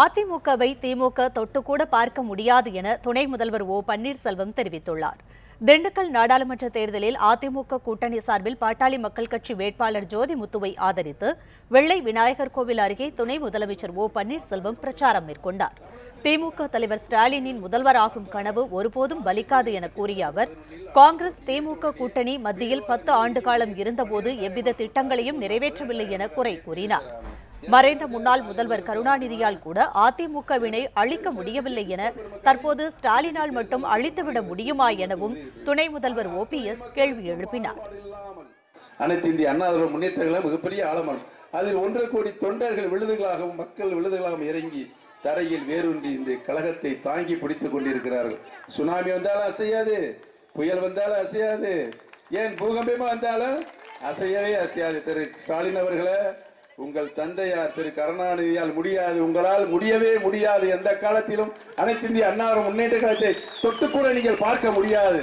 அதிமுகவை திமுக தொட்டுக்கூட பார்க்க முடியாது என துணை முதல்வர் ஓ பன்னீர்செல்வம் தெரிவித்துள்ளார். திண்டுக்கல் நாடாளுமன்ற தேர்தலில் அதிமுக கூட்டணி சார்பில் பாட்டாளி மக்கள் கட்சி வேட்பாளர் ஜோதி முத்துவை ஆதரித்து வெள்ளை விநாயகர் கோவில் அருகே துணை முதலமைச்சர் ஓ பன்னீர்செல்வம் பிரச்சாரம் மேற்கொண்டார். திமுக தலைவர் ஸ்டாலினின் முதல்வராகும் கனவு ஒருபோதும் பலிக்காது என கூறிய அவர் காங்கிரஸ் திமுக கூட்டணி மத்தியில் பத்து ஆண்டு காலம் இருந்தபோது எவ்வித திட்டங்களையும் நிறைவேற்றவில்லை என குறை கூறினார். மறைந்த முன்னாள் முதல்வர் கருணாநிதியால் கூட அதிமுகவினை அழிக்க முடியவில்லை என தற்போது ஸ்டாலினால் மட்டும் அழித்துவிட முடியுமா எனவும் துணை முதல்வர் ஓபிஎஸ் கேள்வி எழுப்பினார். அனைத்து இந்திய அண்ணா முன்னேற்றங்களும் மிகப்பெரிய ஆலமரம். அதில் ஒன்றரை கோடி தொண்டர்கள் விழுதுகளாகவும் மக்கள் விழுதுகளாகவும் இறங்கி தரையில் வேரூன்றி இந்த கழகத்தை தாங்கி பிடித்துக் கொண்டிருக்கிறார்கள். சுனாமி வந்தாலும் அசையாது புயல் வந்தாலும் அசையாது ஏன் பூகம்பமா வந்தாலும் அசையவே அசையாது திரு ஸ்டாலின் அவர்களை. உங்கள் தந்தையார் திரு கருணாநிதியால் முடியாது. உங்களால் முடியவே முடியாது. எந்த காலத்திலும் அனைத்து இந்திய அண்ணா முன்னேற்ற காலத்தை தொட்டுக்கூட நீங்கள் பார்க்க முடியாது.